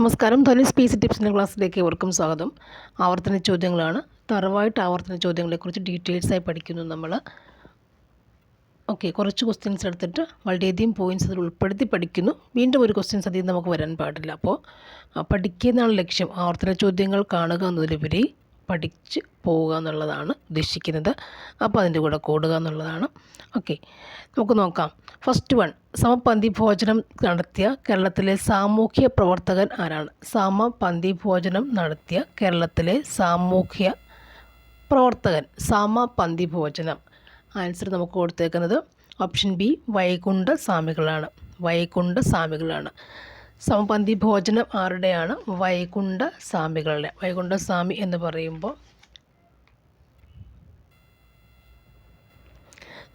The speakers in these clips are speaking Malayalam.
നമസ്കാരം. ധനി സ്പീസ് ടിപ്സിന്റെ ക്ലാസ്സിലേക്ക് എവർക്കും സ്വാഗതം. ആവർത്തന ചോദ്യങ്ങളാണ്. തറവായിട്ട് ആവർത്തന ചോദ്യങ്ങളെക്കുറിച്ച് ഡീറ്റെയിൽസ് ആയി പഠിക്കുന്നു നമ്മൾ ഓക്കെ കുറച്ച് ക്വസ്റ്റ്യൻസ് എടുത്തിട്ട് വളരെയധികം പോയിന്റ്സ് അതിൽ ഉൾപ്പെടുത്തി പഠിക്കുന്നു. വീണ്ടും ഒരു ക്വസ്റ്റ്യൻസ് അതിൽ നമുക്ക് വരാൻ പാടില്ല. അപ്പോൾ പഠിക്കുന്നതാണ് ലക്ഷ്യം. ആവർത്തന ചോദ്യങ്ങൾ കാണുക എന്നതിലുപരി പഠിച്ച് പോവുക എന്നുള്ളതാണ് ഉദ്ദേശിക്കുന്നത്. അപ്പോൾ അതിന്റെ കൂടെ കൂടുക എന്നുള്ളതാണ്. ഓക്കെ നമുക്ക് നോക്കാം. ഫസ്റ്റ് വൺ സമപന്തി ഭോജനം നടത്തിയ കേരളത്തിലെ സാമൂഹ്യ പ്രവർത്തകൻ ആരാണ്? സമപന്തി ഭോജനം നടത്തിയ കേരളത്തിലെ സാമൂഹ്യ പ്രവർത്തകൻ. സമപന്തി ഭോജനം ആൻസർ നമുക്ക് കൊടുത്തേക്കുന്നത് ഓപ്ഷൻ ബി വൈകുണ്ഠ സ്വാമികളാണ് വൈകുണ്ഠ സ്വാമികളാണ് സമപന്തി ഭോജനം ആരുടെയാണ്? വൈകുണ്ഠ സ്വാമികളുടെ വൈകുണ്ഠ സ്വാമി എന്ന് പറയുമ്പോൾ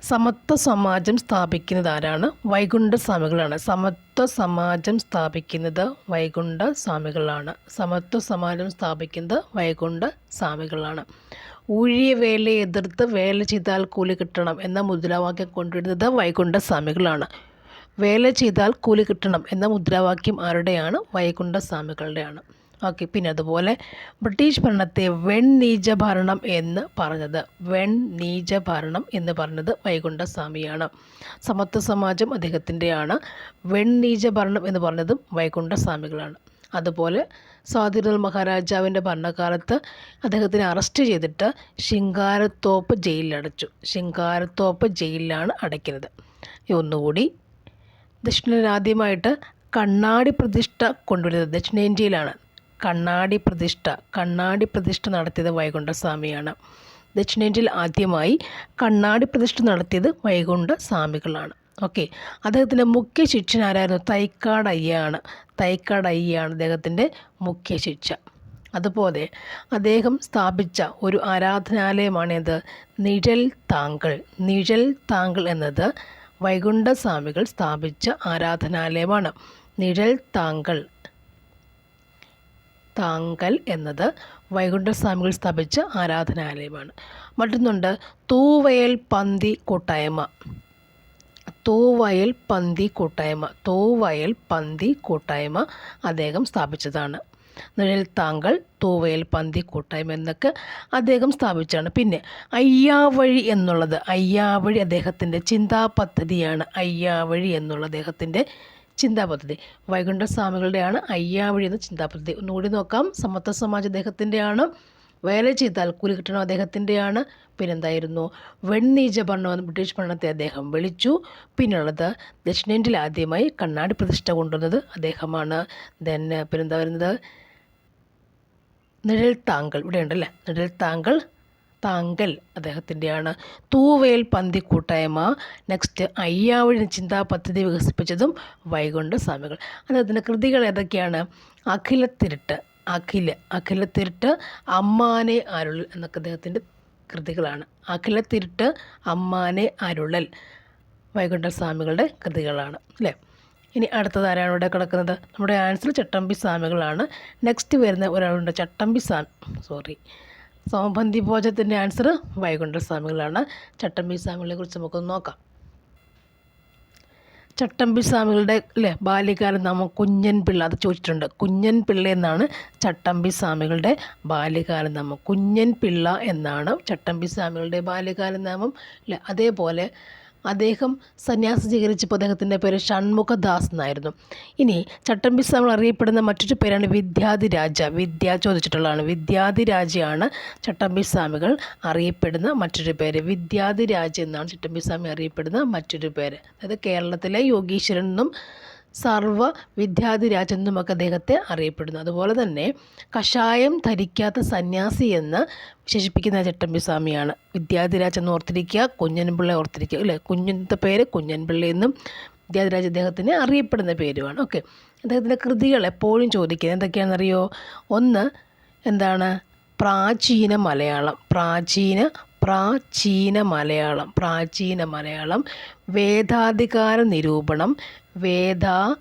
സമത്വ സമാജം സ്ഥാപിക്കുന്നത് ആരാണ്? വൈകുണ്ഠ സ്വാമികളാണ്. സമത്വ സമാജം സ്ഥാപിക്കുന്നത് വൈകുണ്ഠ സ്വാമികളാണ്. സമത്വ സമാജം സ്ഥാപിക്കുന്നത് വൈകുണ്ഠ സ്വാമികളാണ്. ഊഴിയ വേലയെ എതിർത്ത് വേല ചെയ്താൽ കൂലി കിട്ടണം എന്ന മുദ്രാവാക്യം കൊണ്ടുവരുന്നത് വൈകുണ്ഠ സ്വാമികളാണ്. വേല ചെയ്താൽ കൂലി കിട്ടണം എന്ന മുദ്രാവാക്യം ആരുടെയാണ്? വൈകുണ്ഠ സ്വാമികളുടെയാണ്. ഓക്കെ പിന്നെ അതുപോലെ ബ്രിട്ടീഷ് ഭരണത്തെ വെൺ നീച ഭരണം എന്ന് പറഞ്ഞത്. വെൺ നീച ഭരണം എന്ന് പറഞ്ഞത് വൈകുണ്ഠസ്വാമിയാണ്. സമത്വ സമാജം അദ്ദേഹത്തിന്റെയാണ്. വെൺ നീച ഭരണം എന്ന് പറഞ്ഞതും വൈകുണ്ഠസ്വാമികളാണ്. അതുപോലെ സ്വാതിരൽ മഹാരാജാവിന്റെ ഭരണകാലത്ത് അദ്ദേഹത്തിനെ അറസ്റ്റ് ചെയ്തിട്ട് ശിങ്കാരത്തോപ്പ് ജയിലിലടച്ചു. ശിങ്കാരത്തോപ്പ് ജയിലിലാണ് അടയ്ക്കുന്നത്. ഒന്നുകൂടി ദക്ഷിണേന്ത്യയിൽ ആദ്യമായിട്ട് കണ്ണാടി പ്രതിഷ്ഠ കൊണ്ടുവരുന്നത് ദക്ഷിണേന്ത്യയിലാണ്. കണ്ണാടി പ്രതിഷ്ഠ കണ്ണാടി പ്രതിഷ്ഠ നടത്തിയത് വൈകുണ്ഠസ്വാമിയാണ്. ദക്ഷിണേന്ത്യയിൽ ആദ്യമായി കണ്ണാടി പ്രതിഷ്ഠ നടത്തിയത് വൈകുണ്ഠ സ്വാമികളാണ് ഓക്കെ. അദ്ദേഹത്തിന്റെ മുഖ്യ ശിക്ഷൻ ആരായിരുന്നു? തൈക്കാട് അയ്യാണ് തൈക്കാട് അയ്യാണ് അദ്ദേഹത്തിന്റെ മുഖ്യ ശിക്ഷ. അതുപോലെ അദ്ദേഹം സ്ഥാപിച്ച ഒരു ആരാധനാലയമാണിത് നിഴൽ താങ്കൾ. നിഴൽ താങ്കൾ എന്നത് വൈകുണ്ഠസ്വാമികൾ സ്ഥാപിച്ച ആരാധനാലയമാണ്. നിഴൽ താങ്കൾ. താങ്കൽ എന്നത് വൈകുണ്ഠസ്വാമികൾ സ്ഥാപിച്ച ആരാധനാലയമാണ്. മറ്റൊന്നുണ്ട് തൂവയൽ പന്തി കൂട്ടായ്മ. തൂവയൽ പന്തി കൂട്ടായ്മ. തൂവയൽ പന്തി കൂട്ടായ്മ അദ്ദേഹം സ്ഥാപിച്ചതാണ്. നിഴൽ താങ്കൾ തൂവയൽ പന്തി കൂട്ടായ്മ എന്നൊക്കെ അദ്ദേഹം സ്ഥാപിച്ചാണ്. പിന്നെ അയ്യാവഴി എന്നുള്ളത് അയ്യാവഴി അദ്ദേഹത്തിന്റെ ചിന്താ പദ്ധതിയാണ്. അയ്യാവഴി എന്നുള്ള അദ്ദേഹത്തിന്റെ ചിന്താ പദ്ധതി വൈകുണ്ഠ സ്വാമികളുടെയാണ് അയ്യാവഴി എന്ന ചിന്താ പദ്ധതി ഒന്നുകൂടി നോക്കാം. സമത്വ സമാജ് അദ്ദേഹത്തിന്റെയാണ് വേല ചെയ്താൽ കൂലി കിട്ടണം അദ്ദേഹത്തിന്റെയാണ് പിന്നെന്തായിരുന്നു? വെണ്ണീജ ഭരണം ബ്രിട്ടീഷ് ഭരണത്തെ അദ്ദേഹം വിളിച്ചു. പിന്നുള്ളത് ദക്ഷിണേന്ത്യയിൽ ആദ്യമായി കണ്ണാടി പ്രതിഷ്ഠ കൊണ്ടുവന്നത് അദ്ദേഹമാണ്. ദെൻ പിന്നെന്താ വരുന്നത്? നിഴൽ താങ്കൾ. ഇവിടെ ഉണ്ടല്ലേ നിഴൽ താങ്കൾ താങ്കൽ അദ്ദേഹത്തിന്റെയാണ് തൂവേൽ പന്തി കൂട്ടായ്മ. നെക്സ്റ്റ് അയ്യാവഴി ചിന്താ പദ്ധതി വികസിപ്പിച്ചതും വൈകുണ്ഠ സ്വാമികൾ. അദ്ദേഹത്തിന്റെ കൃതികൾ ഏതൊക്കെയാണ്? അഖിലത്തിരുട്ട് അഖില അഖിലത്തിരുട്ട് അമ്മാനെ അരുളൽ എന്നൊക്കെ അദ്ദേഹത്തിന്റെ കൃതികളാണ്. അഖിലത്തിരുട്ട് അമ്മാനെ അരുളൽ വൈകുണ്ഠ സ്വാമികളുടെ കൃതികളാണ്. അല്ലേ? ഇനി അടുത്തത് ആരാണ് ഇവിടെ കിടക്കുന്നത്? നമ്മുടെ ആൻസർ ചട്ടമ്പി സ്വാമികളാണ്. നെക്സ്റ്റ് വരുന്ന ഒരാളുണ്ട് ചട്ടമ്പി സ്വാമി സോറി സമപന്തി ഭോജത്തിന്റെ ആൻസർ വൈകുണ്ഠ സ്വാമികളാണ് ചട്ടമ്പി സ്വാമികളെ കുറിച്ച് നമുക്കൊന്ന് നോക്കാം. ചട്ടമ്പി സ്വാമികളുടെ അല്ലേ ബാല്യകാലം നാമം കുഞ്ഞൻ പിള്ള അത് ചോദിച്ചിട്ടുണ്ട്. കുഞ്ഞൻ പിള്ള എന്നാണ് ചട്ടമ്പി സ്വാമികളുടെ ബാല്യകാല നാമം കുഞ്ഞൻ പിള്ള എന്നാണ് ചട്ടമ്പി സ്വാമികളുടെ ബാല്യകാല നാമം അല്ലേ അതേപോലെ അദ്ദേഹം സന്യാസം സ്വീകരിച്ചപ്പോൾ അദ്ദേഹത്തിന്റെ പേര് ഷൺമുഖദാസ് എന്നായിരുന്നു ഇനി ചട്ടമ്പി നമ്മൾ അറിയപ്പെടുന്ന മറ്റൊരു പേരാണ് വിദ്യാധിരാജ. വിദ്യ ചോദിച്ചിട്ടുള്ളതാണ്. വിദ്യാധിരാജയാണ് ചട്ടമ്പി സ്വാമികൾ അറിയപ്പെടുന്ന മറ്റൊരു പേര്. വിദ്യാധിരാജ എന്നാണ് ചട്ടമ്പി സ്വാമി അറിയപ്പെടുന്ന മറ്റൊരു പേര്. അതായത് കേരളത്തിലെ യോഗീശ്വരൻ എന്നും സർവ വിദ്യാധിരാജൻ എന്നുമൊക്കെ അദ്ദേഹത്തെ അറിയപ്പെടുന്നു. അതുപോലെ തന്നെ കഷായം ധരിക്കാത്ത സന്യാസി എന്ന് വിശേഷിപ്പിക്കുന്ന ചട്ടമ്പി സ്വാമിയാണ് വിദ്യാധിരാജ് എന്ന് ഓർത്തിരിക്കുക കുഞ്ഞൻപിള്ള ഓർത്തിരിക്കുക അല്ലേ? കുഞ്ഞിന്റെ പേര് കുഞ്ഞൻപിള്ള എന്നും വിദ്യാധിരാജ് അദ്ദേഹത്തിന് അറിയപ്പെടുന്ന പേരുമാണ്. ഓക്കെ. അദ്ദേഹത്തിന്റെ കൃതികൾ എപ്പോഴും ചോദിക്കുന്നത് എന്തൊക്കെയാണെന്നറിയോ? ഒന്ന് എന്താണ്? പ്രാചീന മലയാളം. പ്രാചീന പ്രാചീന മലയാളം. പ്രാചീന മലയാളം. വേദാധികാര നിരൂപണം. വേദാധികാര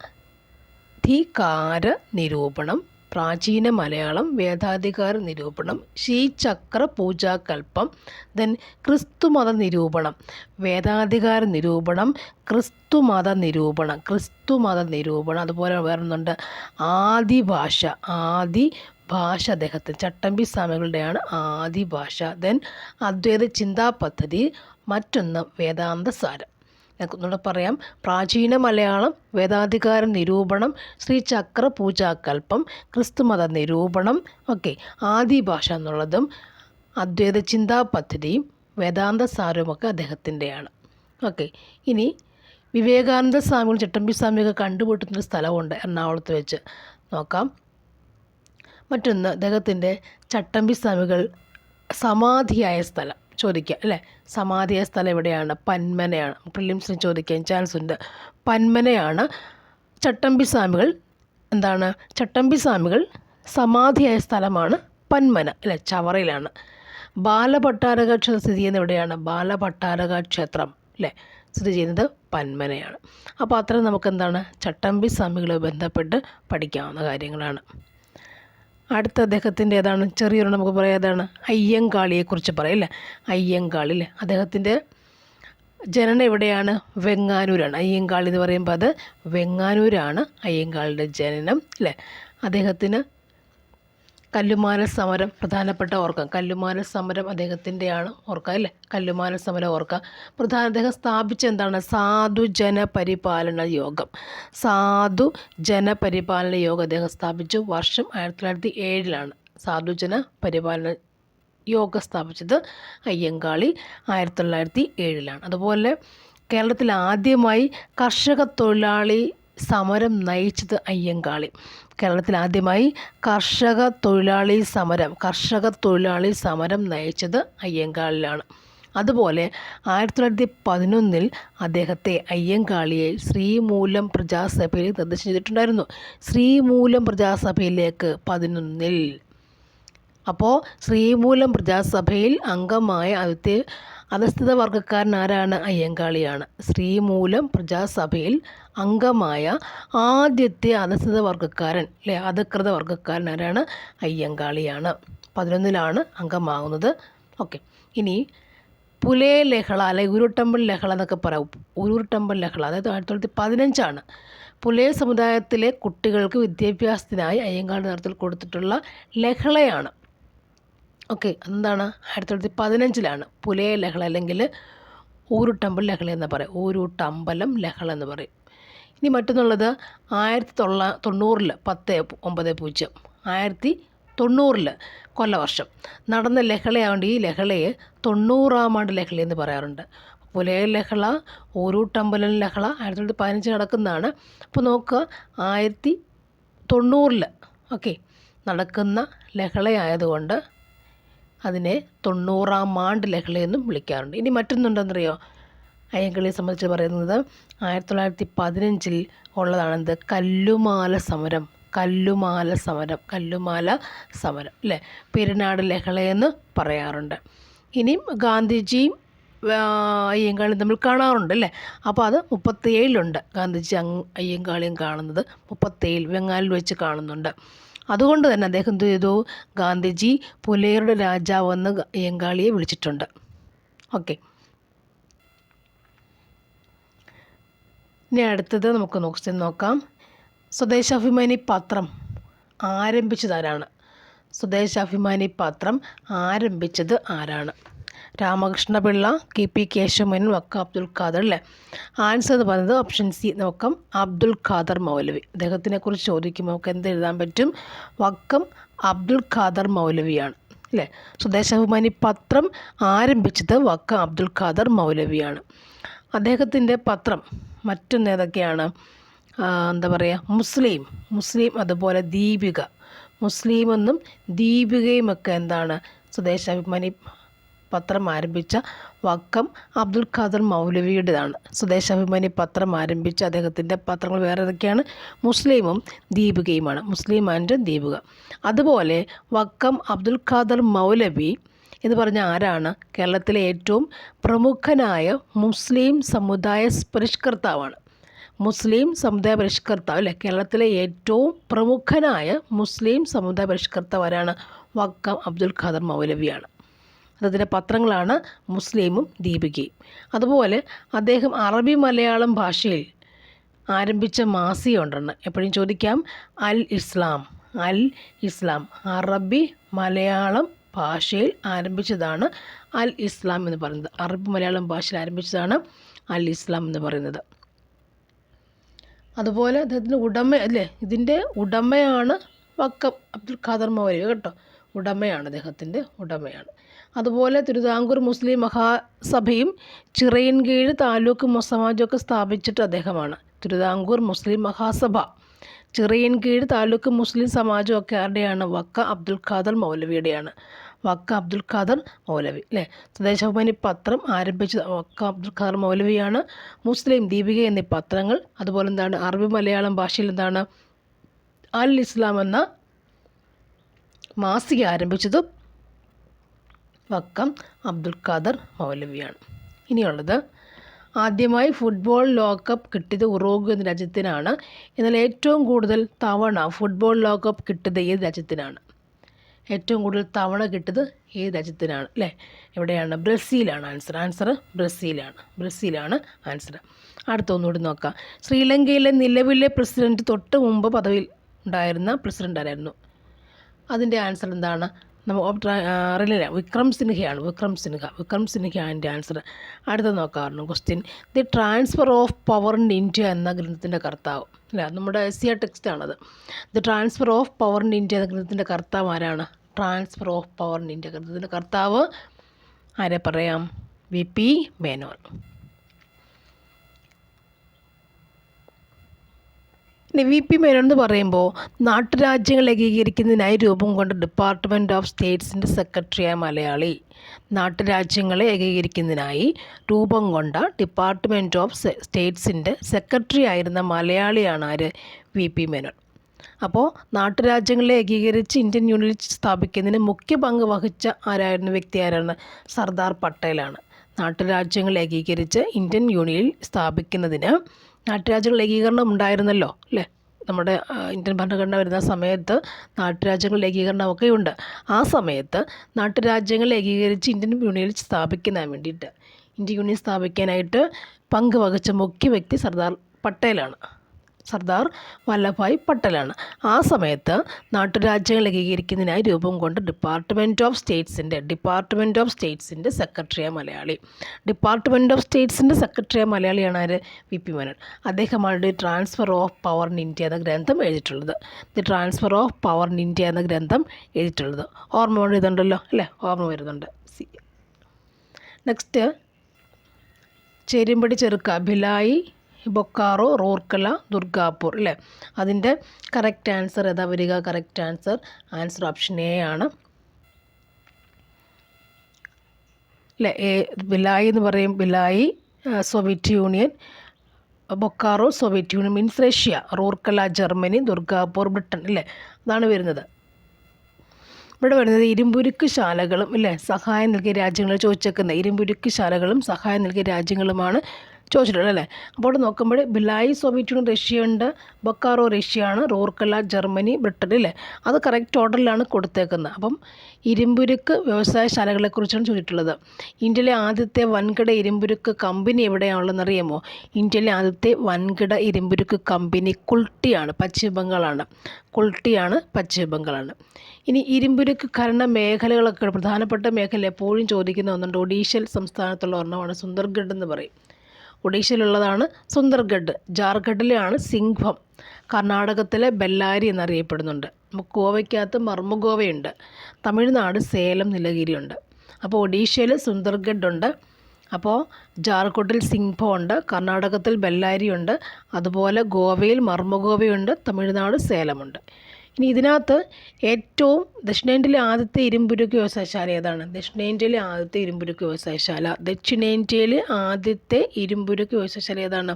നിരൂപണം പ്രാചീന മലയാളം വേദാധികാര നിരൂപണം ശ്രീചക്ര പൂജാകൽപ്പം ദെൻ ക്രിസ്തുമത നിരൂപണം. വേദാധികാര നിരൂപണം ക്രിസ്തുമത നിരൂപണം ക്രിസ്തുമത നിരൂപണം. അതുപോലെ വരുന്നുണ്ട് ആദി ഭാഷ ആദി ഭാഷ അദ്ദേഹത്തിന് ചട്ടമ്പി സ്വാമികളുടെയാണ് ആദി ഭാഷ ദെൻ അദ്വൈത ചിന്താ പദ്ധതി മറ്റൊന്ന് വേദാന്ത സാരം ഒന്നുകൂടെ പറയാം. പ്രാചീന മലയാളം വേദാധികാര നിരൂപണം ശ്രീ ചക്ര പൂജാകൽപ്പം ക്രിസ്തുമത നിരൂപണം ഓക്കെ ആദി ഭാഷ എന്നുള്ളതും അദ്വൈത ചിന്താ പദ്ധതിയും വേദാന്ത സാരവുമൊക്കെ അദ്ദേഹത്തിന്റെയാണ്. ഓക്കെ ഇനി വിവേകാനന്ദ സ്വാമികൾ ചട്ടമ്പി സ്വാമിയൊക്കെ കണ്ടുമുട്ടുന്നൊരു സ്ഥലമുണ്ട് എറണാകുളത്ത് വെച്ച് നോക്കാം. മറ്റൊന്ന് അദ്ദേഹത്തിന്റെ ചട്ടമ്പി സ്വാമികൾ സമാധിയായ സ്ഥലം. ചോദിക്കാം അല്ലേ? സമാധിയ സ്ഥലം എവിടെയാണ്? പന്മനയാണ്. പ്രിലിംസിന് ചോദിക്കാൻ ചാൻസ് ഉണ്ട് പന്മനയാണ്. ചട്ടമ്പി സ്വാമികൾ എന്താണ്? ചട്ടമ്പി സ്വാമികൾ സമാധിയായ സ്ഥലമാണ് പന്മന അല്ലെ? ചവറയിലാണ്. ബാലഭട്ടാരക ക്ഷേത്രം സ്ഥിതി ചെയ്യുന്നത് എവിടെയാണ്? ബാലഭട്ടാരക ക്ഷേത്രം അല്ലേ? സ്ഥിതി ചെയ്യുന്നത് പന്മനയാണ്. അപ്പോൾ അത്രയും നമുക്ക് എന്താണ്? ചട്ടമ്പി സ്വാമികളെ ബന്ധപ്പെട്ട് പഠിക്കാവുന്ന കാര്യങ്ങളാണ്. അടുത്ത അദ്ദേഹത്തിന്റെ ഏതാണ്? ചെറിയൊരു നമുക്ക് പറയാം ഏതാണ്? അയ്യങ്കാളിയെക്കുറിച്ച് പറയാം അല്ലേ? അയ്യങ്കാളി അല്ലേ? അദ്ദേഹത്തിന്റെ ജനനം എവിടെയാണ്? വെങ്ങാനൂരാണ്. അയ്യങ്കാളി എന്ന് പറയുമ്പോൾ അത് വെങ്ങാനൂരാണ് അയ്യങ്കാളിയുടെ ജനനം അല്ലേ? അദ്ദേഹത്തിന് കല്ലുമാല സമരം പ്രധാനപ്പെട്ട ഓർക്കാം. കല്ലുമാല സമരം അദ്ദേഹത്തിന്റെയാണ് ഓർക്കാം അല്ലേ? കല്ലുമാല സമരം ഓർക്കാം. പ്രധാന അദ്ദേഹം സ്ഥാപിച്ച എന്താണ്? സാധു ജനപരിപാലന യോഗം. സാധു ജനപരിപാലന യോഗം അദ്ദേഹം സ്ഥാപിച്ചു. വർഷം ആയിരത്തി തൊള്ളായിരത്തി ഏഴിലാണ് സാധുജന പരിപാലന യോഗം സ്ഥാപിച്ചത്. അയ്യങ്കാളി ആയിരത്തി തൊള്ളായിരത്തി ഏഴിലാണ് അതുപോലെ കേരളത്തിൽ ആദ്യമായി കർഷക തൊഴിലാളി സമരം നയിച്ചത് അയ്യങ്കാളി. കേരളത്തിൽ ആദ്യമായി കർഷക തൊഴിലാളി സമരം കർഷക തൊഴിലാളി സമരം നയിച്ചത് അയ്യങ്കാളിലാണ്. അതുപോലെ ആയിരത്തി തൊള്ളായിരത്തി പതിനൊന്നിൽ അദ്ദേഹത്തെ അയ്യങ്കാളിയെ ശ്രീമൂലം പ്രജാസഭയിൽ നിർദ്ദേശം ചെയ്തിട്ടുണ്ടായിരുന്നു. ശ്രീമൂലം പ്രജാസഭയിലേക്ക് പതിനൊന്നിൽ. അപ്പോൾ ശ്രീമൂലം പ്രജാസഭയിൽ അംഗമായ ആദ്യത്തെ അധസ്ഥിത വർഗക്കാരൻ ആരാണ് അയ്യങ്കാളിയാണ്. ശ്രീമൂലം പ്രജാസഭയിൽ അംഗമായ ആദ്യത്തെ അധസ്ഥിത വർഗക്കാരൻ അല്ലെ അധികൃത വർഗക്കാരൻ ആരാണ് അയ്യങ്കാളിയാണ്. പതിനൊന്നിലാണ് അംഗമാകുന്നത് ഓക്കെ. ഇനി പുലേ ലഹള അല്ലെ ഉരുട്ടമ്പൽ ലഹള എന്നൊക്കെ പറയാം. ഉരുട്ടമ്പൽ ലഹള അതായത് ആയിരത്തി തൊള്ളായിരത്തി പതിനഞ്ചാണ്. പുലേ സമുദായത്തിലെ കുട്ടികൾക്ക് വിദ്യാഭ്യാസത്തിനായി അയ്യങ്കാട് നേതൃത്വത്തിൽ കൊടുത്തിട്ടുള്ള ലഹളയാണ്. ഓക്കെ എന്താണ്? ആയിരത്തി തൊള്ളായിരത്തി പതിനഞ്ചിലാണ്. പുലയ ലഹള അല്ലെങ്കിൽ ഊരുട്ടമ്പൽ ലഹള എന്ന് പറയും. ഊരുട്ടമ്പലം ലഹള എന്ന് പറയും. ഇനി മറ്റൊന്നുള്ളത് ആയിരത്തി തൊള്ള തൊണ്ണൂറിൽ പത്ത് ഒമ്പത് പൂജ്യം. ആയിരത്തി തൊണ്ണൂറിൽ കൊല്ലവർഷം. നടന്ന ലഹളയായതുകൊണ്ട് ഈ ലഹളയെ തൊണ്ണൂറാം ആണ്ട് ലഹള എന്ന് പറയാറുണ്ട്. പുലയ ലഹള ഊരൂട്ടമ്പലം ലഹള ആയിരത്തി തൊള്ളായിരത്തി പതിനഞ്ച് നടക്കുന്നതാണ്. അപ്പോൾ നോക്കുക ആയിരത്തി തൊണ്ണൂറിൽ ഓക്കെ നടക്കുന്ന ലഹളയായതുകൊണ്ട് അതിനെ തൊണ്ണൂറാം ആണ്ട് ലഹളയെന്നും വിളിക്കാറുണ്ട്. ഇനി മറ്റൊന്നുണ്ടെന്നറിയോ? അയ്യങ്കളിയെ സംബന്ധിച്ച് പറയുന്നത് ആയിരത്തി തൊള്ളായിരത്തി പതിനഞ്ചിൽ ഉള്ളതാണെന്ത്? കല്ലുമാല സമരം. കല്ലുമാല സമരം. കല്ലുമാല സമരം. അല്ലേ? പെരുന്നാട് ലഹളയെന്ന് പറയാറുണ്ട്. ഇനിയും ഗാന്ധിജിയും അയ്യങ്കാളിയും തമ്മിൽ കാണാറുണ്ട് അല്ലേ? അപ്പോൾ അത് മുപ്പത്തിയേഴിലുണ്ട്. ഗാന്ധിജി അങ് അയ്യങ്കാളിയും കാണുന്നത് മുപ്പത്തേഴിൽ വെങ്ങാലിൽ വെച്ച് കാണുന്നുണ്ട്. അതുകൊണ്ട് തന്നെ അദ്ദേഹം എന്ത് ചെയ്തു? ഗാന്ധിജി പുലയരുടെ രാജാവെന്ന് അയ്യങ്കാളിയെ വിളിച്ചിട്ടുണ്ട്. ഓക്കെ. ഇനി അടുത്തത് നമുക്ക് നോക്കി നോക്കാം. സ്വദേശാഭിമാനി പത്രം ആരംഭിച്ചത് ആരാണ്? സ്വദേശാഭിമാനി പത്രം ആരംഭിച്ചത് ആരാണ്? രാമകൃഷ്ണപിള്ള കെ പി കേശവമേനോൻ വക്ക അബ്ദുൽ ഖാദർ അല്ലേ? ആൻസർ എന്ന് പറയുന്നത് ഓപ്ഷൻ സി നോക്കാം അബ്ദുൽ ഖാദർ മൗലവി. അദ്ദേഹത്തിനെ കുറിച്ച് ചോദിക്കുമ്പോൾ നമുക്ക് എന്ത് എഴുതാൻ പറ്റും? വക്കം അബ്ദുൽ ഖാദർ മൗലവിയാണ് അല്ലേ? സ്വദേശാഭിമാനി പത്രം ആരംഭിച്ചത് വക്കം അബ്ദുൽ ഖാദർ മൗലവിയാണ്. അദ്ദേഹത്തിന്റെ പത്രം മറ്റൊന്ന് ഏതൊക്കെയാണ്? എന്താ പറയുക മുസ്ലിം. മുസ്ലിം അതുപോലെ ദീപിക. മുസ്ലിമെന്നും ദീപികയുമൊക്കെ എന്താണ്? സ്വദേശാഭിമാനി പത്രം ആരംഭിച്ച വക്കം അബ്ദുൽ ഖാദർ മൗലവിയുടേതാണ്. സ്വദേശാഭിമാനി പത്രം ആരംഭിച്ച അദ്ദേഹത്തിന്റെ പത്രങ്ങൾ വേറെ ഏതൊക്കെയാണ്? മുസ്ലിമും ദീപികയുമാണ്. മുസ്ലിം ആൻഡ് ദീപിക. അതുപോലെ വക്കം അബ്ദുൽ ഖാദർ മൗലവി എന്ന് പറഞ്ഞ ആരാണ്? കേരളത്തിലെ ഏറ്റവും പ്രമുഖനായ മുസ്ലിം സമുദായ പരിഷ്കർത്താവാണ്. മുസ്ലിം സമുദായ പരിഷ്കർത്താവ് അല്ലേ? കേരളത്തിലെ ഏറ്റവും പ്രമുഖനായ മുസ്ലിം സമുദായ പരിഷ്കർത്താവ് ആരാണ്? വക്കം അബ്ദുൽ ഖാദർ മൗലവിയാണ്. അദ്ദേഹത്തിന്റെ പത്രങ്ങളാണ് മുസ്ലിമും ദീപികയും. അതുപോലെ അദ്ദേഹം അറബി മലയാളം ഭാഷയിൽ ആരംഭിച്ച മാസിക ഉണ്ടെന്ന് എപ്പോഴും ചോദിക്കാം. അൽ ഇസ്ലാം അൽ ഇസ്ലാം അറബി മലയാളം ഭാഷയിൽ ആരംഭിച്ചതാണ് അൽ ഇസ്ലാം എന്ന് പറയുന്നത്. അറബി മലയാളം ഭാഷയിൽ ആരംഭിച്ചതാണ് അൽ ഇസ്ലാം എന്ന് പറയുന്നത്. അതുപോലെ അദ്ദേഹത്തിന്റെ ഉടമ അല്ലേ ഇതിന്റെ ഉടമയാണ് വക്കം അബ്ദുൽ ഖാദർ മൗലവി. കേട്ടോ ഉടമയാണ് അദ്ദേഹത്തിന്റെ ഉടമയാണ്. അതുപോലെ തിരുവിതാംകൂർ മുസ്ലിം മഹാസഭയും ചിറയൻകീഴ് താലൂക്ക് മുസമാജൊക്കെ സ്ഥാപിച്ചിട്ട് അദ്ദേഹമാണ്. തിരുവിതാംകൂർ മുസ്ലിം മഹാസഭ ചിറയിൻകീഴ് താലൂക്ക് മുസ്ലിം സമാജം ഒക്കെ ആരുടെയാണ് വക്ക അബ്ദുൽ ഖാദർ മൗലവിയുടെയാണ്. വക്ക അബ്ദുൽ ഖാദർ മൗലവി അല്ലേ? സ്വദേശാഭിമാനി പത്രം ആരംഭിച്ചത് വക്ക അബ്ദുൽ ഖാദർ മൗലവിയാണ്. മുസ്ലിം ദീപിക എന്നീ പത്രങ്ങൾ അതുപോലെ എന്താണ് അറബി മലയാളം ഭാഷയിൽ എന്താണ് അൽ ഇസ്ലാം എന്ന മാസിക ആരംഭിച്ചത് വക്കം അബ്ദുൽ ഖാദർ മൗലവിയാണ്. ഇനിയുള്ളത് ആദ്യമായി ഫുട്ബോൾ ലോകകപ്പ് കിട്ടിയത് ഉറോഗ് എന്ന രാജ്യത്തിനാണ്. എന്നാൽ ഏറ്റവും കൂടുതൽ തവണ ഫുട്ബോൾ ലോകകപ്പ് കിട്ടിയത് ഏത് രാജ്യത്തിനാണ്? ഏറ്റവും കൂടുതൽ തവണ കിട്ടിയത് ഏത് രാജ്യത്തിനാണ്? അല്ലേ? എവിടെയാണ്? ബ്രസീലാണ് ആൻസർ. ആൻസർ ബ്രസീലാണ്. ബ്രസീലാണ് ആൻസർ. അടുത്ത ഒന്നുകൂടി നോക്കാം. ശ്രീലങ്കയിലെ നിലവിലെ പ്രസിഡന്റ് തൊട്ട് മുമ്പ് പദവിയിൽ ഉണ്ടായിരുന്ന പ്രസിഡന്റ് ആരായിരുന്നു? അതിന്റെ ആൻസർ എന്താണ്? നമ്മൾ അറിയില്ല. വിക്രം സിൻഹയാണ്. വിക്രം സിൻഹ. വിക്രം സിൻഹ എന്റെ ആൻസർ അടുത്ത നോക്കാറുണ്ട്. Question the transfer of power in India എന്ന ഗ്രന്ഥത്തിന്റെ കർത്താവ്. അല്ല? നമ്മുടെ എസ് സി ആർ ടെക്സ്റ്റ് ആണത്. The transfer of power in India എന്ന ഗ്രന്ഥത്തിന്റെ കർത്താവ് ആരാണ്? Transfer of power in India ഗ്രന്ഥത്തിന്റെ കർത്താവ് ആരെ പറയാം? V P Menon. V P Menon എന്ന് പറയുമ്പോൾ നാട്ടുരാജ്യങ്ങൾ ഏകീകരിക്കുന്നതിനായി രൂപം കൊണ്ട ഡിപ്പാർട്ട്മെന്റ് ഓഫ് സ്റ്റേറ്റ്സിന്റെ സെക്രട്ടറിയായ മലയാളി. നാട്ടുരാജ്യങ്ങളെ ഏകീകരിക്കുന്നതിനായി രൂപം കൊണ്ട ഡിപ്പാർട്ട്മെന്റ് ഓഫ് സ്റ്റേറ്റ്സിന്റെ സെക്രട്ടറി ആയിരുന്ന മലയാളിയാണ് ആര്? V P Menon. അപ്പോൾ നാട്ടുരാജ്യങ്ങളെ ഏകീകരിച്ച് ഇന്ത്യൻ യൂണിയൻ സ്ഥാപിക്കുന്നതിന് മുഖ്യ പങ്ക് വഹിച്ച ആരായിരുന്നു വ്യക്തി ആരാണ്? സർദാർ പട്ടേലാണ്. നാട്ടുരാജ്യങ്ങൾ ഏകീകരിച്ച് ഇന്ത്യൻ യൂണിയൻ സ്ഥാപിക്കുന്നതിന് നാട്ടുരാജ്യങ്ങൾ ഏകീകരണം ഉണ്ടായിരുന്നല്ലോ അല്ലേ? നമ്മുടെ ഇന്ത്യൻ ഭരണഘടന വരുന്ന സമയത്ത് നാട്ടുരാജ്യങ്ങൾ ഏകീകരണമൊക്കെ ഉണ്ട്. ആ സമയത്ത് നാട്ടുരാജ്യങ്ങൾ ഏകീകരിച്ച് ഇന്ത്യൻ യൂണിയൻ സ്ഥാപിക്കുന്നതിന് വേണ്ടിയിട്ട് ഇന്ത്യൻ യൂണിയൻ സ്ഥാപിക്കാനായിട്ട് പങ്ക് വഹിച്ച മുഖ്യ വ്യക്തി സർദാർ പട്ടേലാണ്. സർദാർ വല്ലഭായ് പട്ടേലാണ്. ആ സമയത്ത് നാട്ടുരാജ്യങ്ങൾ ഏകീകരിക്കുന്നതിനായി രൂപം കൊണ്ട് ഡിപ്പാർട്ട്മെന്റ് ഓഫ് സ്റ്റേറ്റ്സിന്റെ ഡിപ്പാർട്ട്മെന്റ് ഓഫ് സ്റ്റേറ്റ്സിന്റെ സെക്രട്ടറിയായ മലയാളി. ഡിപ്പാർട്ട്മെന്റ് ഓഫ് സ്റ്റേറ്റ്സിന്റെ സെക്രട്ടറിയായ മലയാളിയാണ് ആര്? വി. പി. മേനോൻ. അദ്ദേഹമാണ് the transfer of power in India എന്ന ഗ്രന്ഥം എഴുതിയിട്ടുള്ളത്. The transfer of power in India എന്ന ഗ്രന്ഥം എഴുതിയിട്ടുള്ളത്. ഓർമ്മ വരുന്നുണ്ടല്ലോ അല്ലേ? ഓർമ്മ വരുന്നുണ്ട്. സി. നെക്സ്റ്റ് ചേരുമ്പടി ചെറുക്ക ഭിലായി ബൊക്കാറോ റൂർക്കല ദുർഗാപൂർ അല്ലേ അതിന്റെ കറക്റ്റ് ആൻസർ ഏതാ വരിക? Correct answer answer option A ആണ്. അല്ലേ എ ബിലായി എന്ന് പറയും. Bhilai Soviet Union. Bokaro Soviet Union means Russia. Rourkela Germany Durgapur Britain അല്ലേ അതാണ് വരുന്നത്. ഇവിടെ വരുന്നത് ഇരുമ്പുരുക്ക് ശാലകളും അല്ലേ സഹായം നൽകിയ രാജ്യങ്ങൾ ചോദിച്ചേക്കുന്നത്. ഇരുമ്പുരുക്ക് ശാലകളും സഹായം നൽകിയ രാജ്യങ്ങളുമാണ് ചോദിച്ചിട്ടുള്ളത് അല്ലേ അപ്പോൾ അവിടെ നോക്കുമ്പോൾ ബിലായി സോവിയറ്റ് യൂണിയൻ റഷ്യയുണ്ട് റഷ്യ റഷ്യയാണ് റൂർക്കല ജർമ്മനി ബ്രിട്ടൻ അല്ലേ അത് കറക്റ്റ് ഓർഡറിലാണ് കൊടുത്തേക്കുന്നത്. അപ്പം ഇരുമ്പുരുക്ക് വ്യവസായശാലകളെക്കുറിച്ചാണ് ചോദിച്ചിട്ടുള്ളത്. ഇന്ത്യയിലെ ആദ്യത്തെ വൻകിട ഇരുമ്പുരുക്ക് കമ്പനി എവിടെയാണുള്ളതെന്ന് അറിയാമോ? ഇന്ത്യയിലെ ആദ്യത്തെ വൻകിട ഇരുമ്പുരുക്ക് കമ്പനി കുൾട്ടിയാണ് പശ്ചിമ ബംഗാളാണ്. കുൾട്ടിയാണ് പശ്ചിമ ബംഗാളാണ്. ഇനി ഇരുമ്പുരുക്ക് ഖനന മേഖലകളൊക്കെ പ്രധാനപ്പെട്ട മേഖല എപ്പോഴും ചോദിക്കുന്ന ഒന്നുണ്ട്. ഒഡീഷ്യൽ സംസ്ഥാനത്തുള്ള ഒരെണ്ണമാണ് സുന്ദർഗഡ് എന്ന് പറയും. ഒഡീഷയിലുള്ളതാണ് സുന്ദർഗഡ് ജാർഖണ്ഡിലെയാണ് സിംഘം. കർണാടകത്തിലെ ബെല്ലാരി എന്നറിയപ്പെടുന്നുണ്ട്. നമുക്ക് ഗോവയ്ക്കകത്ത് മർമ്മഗോവയുണ്ട്. തമിഴ്നാട് സേലം നീലഗിരിയുണ്ട്. അപ്പോൾ ഒഡീഷയിൽ സുന്ദർഗഡ് ഉണ്ട് അപ്പോൾ ജാർഖണ്ഡിൽ സിംഘം ഉണ്ട് കർണാടകത്തിൽ ബെല്ലാരി ഉണ്ട് അതുപോലെ ഗോവയിൽ മർമ്മഗോവയുണ്ട് തമിഴ്നാട് സേലമുണ്ട്. ഇനി ഇതിനകത്ത് ഏറ്റവും ദക്ഷിണേന്ത്യയിലെ ആദ്യത്തെ ഇരുമ്പുരുക്ക് വ്യവസായശാല ഏതാണ്? ദക്ഷിണേന്ത്യയിലെ ആദ്യത്തെ ഇരുമ്പുരുക്ക് വ്യവസായശാല ദക്ഷിണേന്ത്യയിലെ ആദ്യത്തെ ഇരുമ്പുരുക്ക് വ്യവസായശാല ഏതാണ്?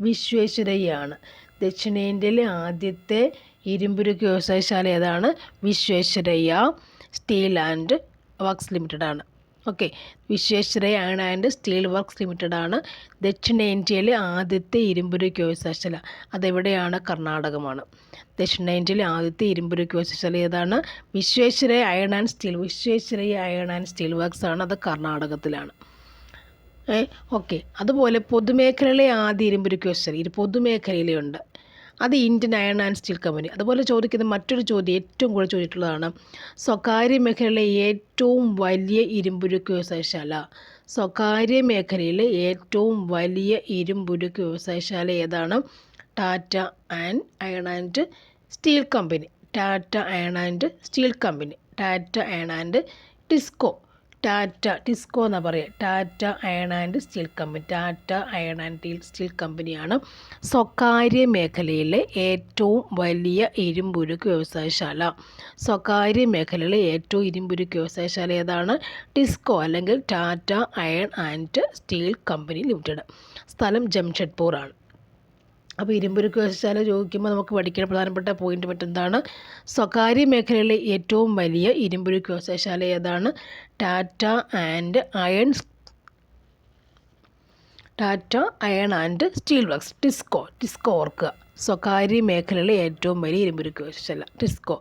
വിശ്വേശ്വരയ്യാണ്. ദക്ഷിണേന്ത്യയിലെ ആദ്യത്തെ ഇരുമ്പുരുക്ക് വ്യവസായശാല ഏതാണ്? Visvesvaraya steel and works limited ആണ് ഓക്കെ. വിശ്വേശ്വരയാണ് ആൻഡ് സ്റ്റീൽ വർക്ക്സ് ലിമിറ്റഡ് ആണ്. ദക്ഷിണേന്ത്യയിലെ ആദ്യത്തെ ഇരുമ്പുരു വ്യവസായശാല അതെവിടെയാണ്? കർണാടകമാണ്. ദക്ഷിണേന്ത്യയിലെ ആദ്യത്തെ ഇരുമ്പുരു വ്യവസായശാല ഏതാണ്? Visvesvaraya iron and steel Visvesvaraya iron and steel works ആണ്. അത് കർണാടകത്തിലാണ്. ഓക്കെ. അതുപോലെ പൊതുമേഖലയിലെ ആദ്യ ഇരുമ്പുരു ഇത് പൊതുമേഖലയിലുണ്ട് അത് Indian iron and steel company. അതുപോലെ ചോദിക്കുന്ന മറ്റൊരു ചോദ്യം ഏറ്റവും കൂടുതൽ ചോദിച്ചിട്ടുള്ളതാണ്. സ്വകാര്യ മേഖലയിലെ ഏറ്റവും വലിയ ഇരുമ്പുരുക്ക് വ്യവസായശാല. സ്വകാര്യ മേഖലയിലെ ഏറ്റവും വലിയ ഇരുമ്പുരുക്ക് വ്യവസായശാല ഏതാണ്? Tata and iron and steel company. Tata iron and steel company. Tata iron and TISCO Tata TISCO എന്നാ പറയുക Tata iron and steel company. Tata iron and steel കമ്പനിയാണ് സ്വകാര്യ മേഖലയിലെ ഏറ്റവും വലിയ ഇരുമ്പുരുക്ക് വ്യവസായശാല. സ്വകാര്യ മേഖലയിലെ ഏറ്റവും ഇരുമ്പുരുക്ക് വ്യവസായശാല ഏതാണ്? ടിസ്കോ അല്ലെങ്കിൽ Tata iron and steel company limited. സ്ഥലം ജംഷഡ്പൂർ ആണ്. അപ്പോൾ ഇരുമ്പുരുക്ക് വ്യവസായ ചോദിക്കുമ്പോൾ നമുക്ക് പഠിക്കേണ്ട പ്രധാനപ്പെട്ട പോയിന്റ് മറ്റെന്താണ് സ്വകാര്യ മേഖലയിലെ ഏറ്റവും വലിയ ഇരുമ്പുരുക്ക് വ്യവസായശാല ഏതാണ്? Tata and iron Tata iron and steel works. TISCO TISCO ഓർക്കുക. സ്വകാര്യ മേഖലയിലെ ഏറ്റവും വലിയ ഇരുമ്പുരുക്ക് വ്യവസായശാല TISCO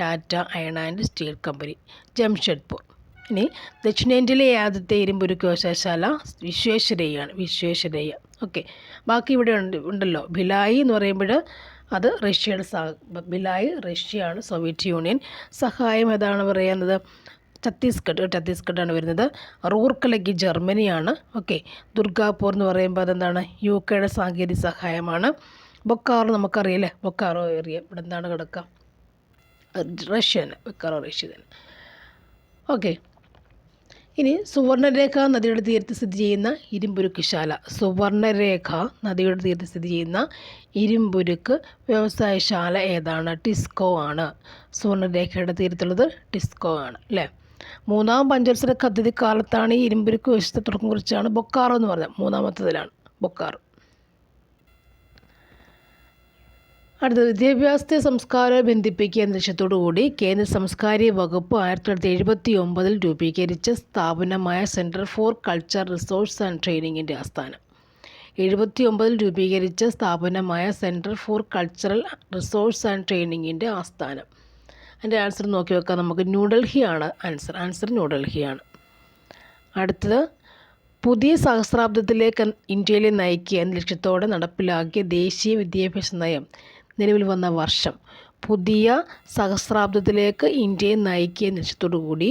Tata iron and steel company. Jamshedpur. ഇനി ദക്ഷിണേന്ത്യയിലെ ആദ്യത്തെ ഇരുമ്പുരുക്ക് വ്യവസായശാല വിശ്വേശ്വരയ്യാണ്. വിശ്വേശ്വരയ്യ. ഓക്കെ. ബാക്കി ഇവിടെ ഉണ്ട് ഉണ്ടല്ലോ. ഭിലായി എന്ന് പറയുമ്പോൾ അത് റഷ്യയുടെ സഹ ഭിലായി റഷ്യയാണ് സോവിയറ്റ് യൂണിയൻ. സഹായം ഏതാണ് പറയുന്നത് ഛത്തീസ്ഗഡ് ഛത്തീസ്ഗഡാണ് വരുന്നത്. റൂർക്കലയ്ക്ക് ജർമ്മനിയാണ്. ഓക്കെ. ദുർഗാപൂർ എന്ന് പറയുമ്പോൾ അതെന്താണ്? യു കെയുടെ സാങ്കേതിക സഹായമാണ്. ബൊക്കാറോ നമുക്കറിയില്ലേ? ബൊക്കാറോ ഏറിയ ഇവിടെ എന്താണ് കിടക്കുക റഷ്യ തന്നെ ബൊക്കാറോ റഷ്യ തന്നെ. ഓക്കെ. ഇനി സുവർണരേഖ നദിയുടെ തീരത്ത് സ്ഥിതി ചെയ്യുന്ന ഇരുമ്പുരുക്ക് ശാല. സുവർണരേഖ നദിയുടെ തീരത്ത് സ്ഥിതി ചെയ്യുന്ന ഇരുമ്പുരുക്ക് വ്യവസായശാല ഏതാണ്? ടിസ്കോ ആണ്. സുവർണരേഖയുടെ തീരത്തുള്ളത് ടിസ്കോ ആണ് അല്ലേ? മൂന്നാം പഞ്ചവത്സര പദ്ധതി കാലത്താണ് ഈ ഇരുമ്പുരുക്ക് വശത്തെ തുടക്കം കുറിച്ചാണ് ബൊക്കാറോ എന്ന് പറഞ്ഞത്. മൂന്നാമത്തതിലാണ് ബൊക്കാറോ. അടുത്തത് വിദ്യാഭ്യാസത്തെ സംസ്കാരം ബന്ധിപ്പിക്കുക എന്ന ലക്ഷ്യത്തോടുകൂടി കേന്ദ്ര സംസ്കാരിക വകുപ്പ് ആയിരത്തി തൊള്ളായിരത്തി എഴുപത്തി ഒമ്പതിൽ രൂപീകരിച്ച സ്ഥാപനമായ centre for culture resource and ട്രെയിനിങ്ങിന്റെ ആസ്ഥാനം. എഴുപത്തി ഒമ്പതിൽ രൂപീകരിച്ച സ്ഥാപനമായ centre for cultural resource and ട്രെയിനിങ്ങിന്റെ ആസ്ഥാനം. അതിന്റെ ആൻസർ നോക്കി വെക്കാം നമുക്ക്. ന്യൂഡൽഹിയാണ് ആൻസർ. ആൻസർ ന്യൂഡൽഹിയാണ് അടുത്തത് പുതിയ സഹസ്രാബ്ദത്തിലേക്ക് ഇന്ത്യയിലെ നയിക്കുക എന്ന ലക്ഷ്യത്തോടെ നടപ്പിലാക്കിയ ദേശീയ വിദ്യാഭ്യാസ നയം നിലവിൽ വന്ന വർഷം പുതിയ സഹസ്രാബ്ദത്തിലേക്ക് ഇന്ത്യയെ നയിക്കിയ ലക്ഷ്യത്തോടുകൂടി കൂടി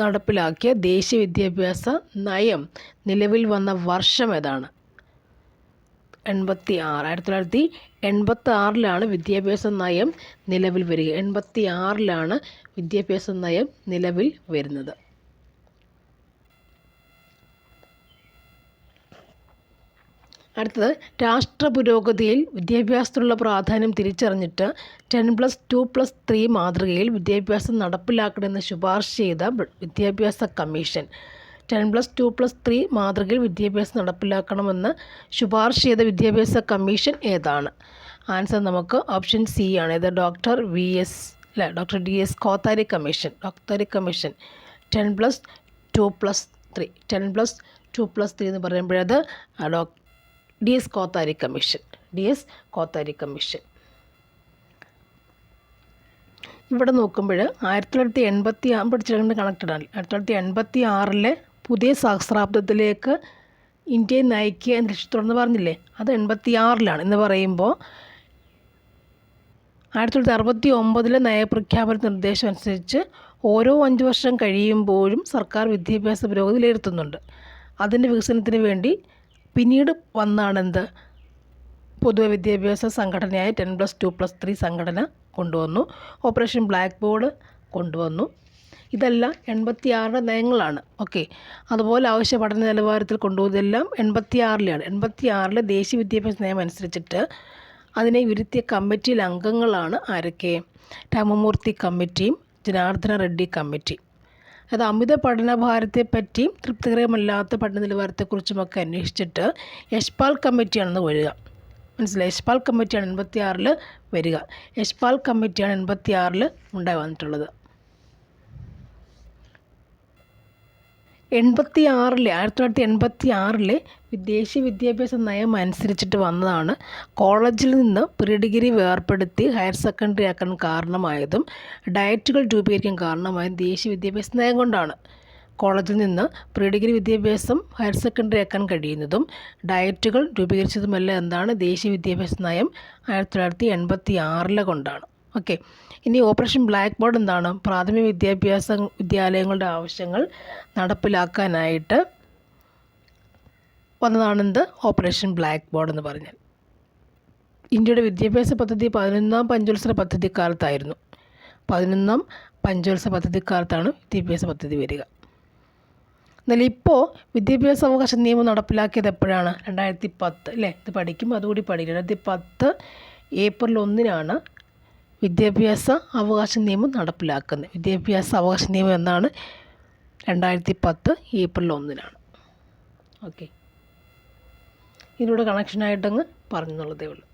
നടപ്പിലാക്കിയ ദേശീയ വിദ്യാഭ്യാസ നയം നിലവിൽ വന്ന വർഷം ഏതാണ്? എൺപത്തി ആറ് ആയിരത്തി തൊള്ളായിരത്തി എൺപത്തി ആറിലാണ് വിദ്യാഭ്യാസ നയം നിലവിൽ വരിക. എൺപത്തി ആറിലാണ് വിദ്യാഭ്യാസ നയം നിലവിൽ വരുന്നത്. അടുത്തത് രാഷ്ട്ര പുരോഗതിയിൽ വിദ്യാഭ്യാസത്തിനുള്ള പ്രാധാന്യം തിരിച്ചറിഞ്ഞിട്ട് ten plus two plus three മാതൃകയിൽ വിദ്യാഭ്യാസം നടപ്പിലാക്കണമെന്ന് ശുപാർശ ചെയ്ത വിദ്യാഭ്യാസ commission. Ten plus two plus three മാതൃകയിൽ വിദ്യാഭ്യാസം നടപ്പിലാക്കണമെന്ന് ശുപാർശ ചെയ്ത വിദ്യാഭ്യാസ കമ്മീഷൻ ഏതാണ്? ആൻസർ നമുക്ക് ഓപ്ഷൻ സി ആണ്. ഇത് ഡോക്ടർ വി എസ് അല്ല doctor D S Kothari commission Kothari commission. Ten plus two plus three ten plus two plus three എന്ന് പറയുമ്പോഴത് ഡോ D S Kothari commission. D S Kothari commission. ഇവിടെ നോക്കുമ്പോൾ ആയിരത്തി തൊള്ളായിരത്തി എൺപത്തി ആറ് പഠിച്ചിട്ടുണ്ട് കണക്റ്റഡ് ആണ്. ആയിരത്തി തൊള്ളായിരത്തി എൺപത്തി ആറിലെ പുതിയ സഹസ്രാബ്ദത്തിലേക്ക് ഇന്ത്യയെ നയിക്കുക എന്ന ലക്ഷ്യത്തോടെന്ന് പറഞ്ഞില്ലേ? അത് എൺപത്തി ആറിലാണ് എന്ന് പറയുമ്പോൾ ആയിരത്തി തൊള്ളായിരത്തി അറുപത്തി ഒമ്പതിലെ നയപ്രഖ്യാപന നിർദ്ദേശം അനുസരിച്ച് ഓരോ അഞ്ച് വർഷം കഴിയുമ്പോഴും സർക്കാർ വിദ്യാഭ്യാസ പുരോഗതി വിലയിരുത്തുന്നുണ്ട്. അതിന്റെ വികസനത്തിന് വേണ്ടി പിന്നീട് വന്നാണെന്ത്? പൊതുവെ വിദ്യാഭ്യാസ സംഘടനയായ ten plus two plus three സംഘടന കൊണ്ടുവന്നു. ഓപ്പറേഷൻ ബ്ലാക്ക് ബോർഡ് കൊണ്ടുവന്നു. ഇതെല്ലാം എൺപത്തിയാറിന്റെ നയങ്ങളാണ്. ഓക്കെ. അതുപോലെ ആവശ്യ പഠന നിലവാരത്തിൽ കൊണ്ടുപോകുന്നതെല്ലാം എൺപത്തിയാറിലാണ് എൺപത്തിയാറിലെ ദേശീയ വിദ്യാഭ്യാസ നയം അനുസരിച്ചിട്ട് അതിനെ വിരുത്തിയ കമ്മിറ്റിയിൽ അംഗങ്ങളാണ് ആരൊക്കെ? രാമമൂർത്തി കമ്മിറ്റിയും ജനാർദ്ദന റെഡ്ഡി കമ്മിറ്റിയും അത് അമിത പഠനഭാരത്തെപ്പറ്റിയും തൃപ്തികരമല്ലാത്ത പഠന നിലവാരത്തെക്കുറിച്ചുമൊക്കെ അന്വേഷിച്ചിട്ട് യശ്പാൽ കമ്മിറ്റിയാണെന്ന് വരിക. മനസ്സിലായി? യശ്പാൽ കമ്മിറ്റിയാണ് എൺപത്തി ആറിൽ വരിക. യശ്പാൽ കമ്മിറ്റിയാണ് എൺപത്തി ആറിൽ ഉണ്ടായി വന്നിട്ടുള്ളത്. എൺപത്തി ആറിലെ ആയിരത്തി തൊള്ളായിരത്തി എൺപത്തി ആറിലെ വിദേശ വിദ്യാഭ്യാസ നയം അനുസരിച്ചിട്ട് വന്നതാണ്. കോളേജിൽ നിന്ന് പ്രീ ഡിഗ്രി വേർപ്പെടുത്തി ഹയർ സെക്കൻഡറി ആക്കാൻ കാരണമായതും ഡയറ്റുകൾ രൂപീകരിക്കാൻ കാരണമായതും ദേശീയ വിദ്യാഭ്യാസ നയം കൊണ്ടാണ്. കോളേജിൽ നിന്ന് പ്രീ ഡിഗ്രി വിദ്യാഭ്യാസം ഹയർ സെക്കൻഡറി ആക്കാൻ കഴിയുന്നതും ഡയറ്റുകൾ രൂപീകരിച്ചതുമെല്ലാം എന്താണ് ദേശീയ വിദ്യാഭ്യാസ നയം ആയിരത്തി തൊള്ളായിരത്തി എൺപത്തി ആറിലെ കൊണ്ടാണ്. ഓക്കെ. ഇനി ഓപ്പറേഷൻ ബ്ലാക്ക് ബോർഡ് എന്താണ്? പ്രാഥമിക വിദ്യാഭ്യാസ വിദ്യാലയങ്ങളുടെ ആവശ്യങ്ങൾ നടപ്പിലാക്കാനായിട്ട് വന്നതാണെന്ത്? ഓപ്പറേഷൻ ബ്ലാക്ക് ബോർഡ് എന്ന് പറഞ്ഞാൽ. ഇന്ത്യയുടെ വിദ്യാഭ്യാസ പദ്ധതി പതിനൊന്നാം പഞ്ചവത്സര പദ്ധതി കാലത്തായിരുന്നു പതിനൊന്നാം പഞ്ചവത്സര പദ്ധതി കാലത്താണ് വിദ്യാഭ്യാസ പദ്ധതി വരിക. എന്നാൽ ഇപ്പോൾ വിദ്യാഭ്യാസ അവകാശ നിയമം നടപ്പിലാക്കിയത് എപ്പോഴാണ്? രണ്ടായിരത്തി പത്ത് അല്ലേ? ഇത് പഠിക്കും അതുകൂടി പഠിക്കും രണ്ടായിരത്തി പത്ത് ഏപ്രിൽ ഒന്നിനാണ് വിദ്യാഭ്യാസ അവകാശ നിയമം നടപ്പിലാക്കുന്നത്. വിദ്യാഭ്യാസ അവകാശ നിയമം എന്നാണ് രണ്ടായിരത്തി പത്ത് ഏപ്രിൽ ഒന്നിനാണ്. ഓക്കെ ഇതിലൂടെ കണക്ഷനായിട്ടങ്ങ് പറഞ്ഞെന്നുള്ളതേ ഉള്ളൂ.